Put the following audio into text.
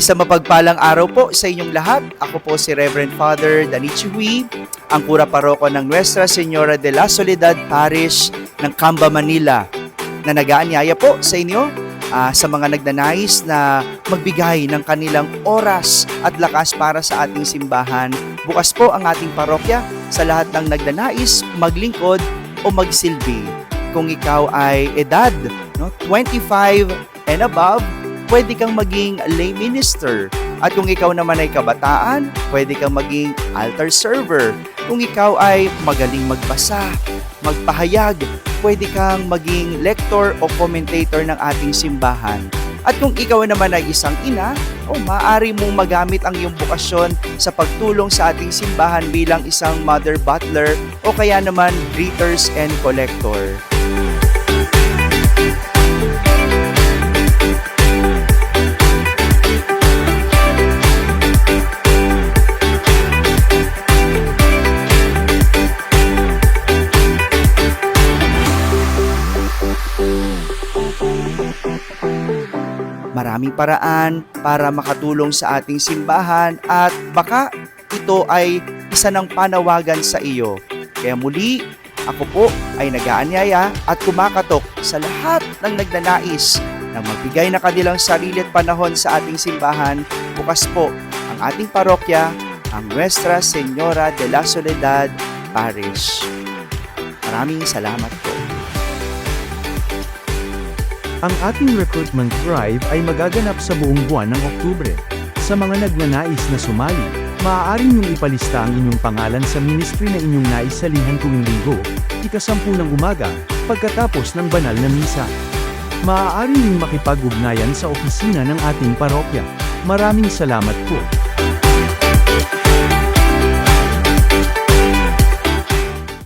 Isang mapagpalang araw po sa inyong lahat. Ako po si Reverend Father Danichi Hui, ang kura paroko ng Nuestra Señora de la Soledad Parish ng Camba, Manila, na nag-aanyaya po sa inyo ah, sa mga nagnanais na magbigay ng kanilang oras at lakas para sa ating simbahan. Bukas po ang ating parokya sa lahat ng nagnanais maglingkod o magsilbi. Kung ikaw ay edad no, 25 and above, pwede kang maging lay minister. At kung ikaw naman ay kabataan, pwede kang maging altar server. Kung ikaw ay magaling magbasa, magpahayag, pwede kang maging lector o commentator ng ating simbahan. At kung ikaw naman ay isang ina, o maaari mong magamit ang iyong bukasyon sa pagtulong sa ating simbahan bilang isang mother butler o kaya naman greeters and collector. Maraming paraan para makatulong sa ating simbahan at baka ito ay isa ng panawagan sa iyo. Kaya muli, ako po ay nag-aanyaya at kumakatok sa lahat ng nagnanais na magbigay na kanilang sarili at panahon sa ating simbahan. Bukas po ang ating parokya, ang Nuestra Señora de la Soledad Parish. Maraming salamat po. Ang ating recruitment drive ay magaganap sa buong buwan ng Oktubre. Sa mga nagnanais na sumali, maaari niyong ipalista ang inyong pangalan sa ministry na inyong naisalihan tuwing linggo, ikasampu ng umaga, pagkatapos ng banal na misa. Maaari niyong makipag-ugnayan sa opisina ng ating parokya. Maraming salamat po.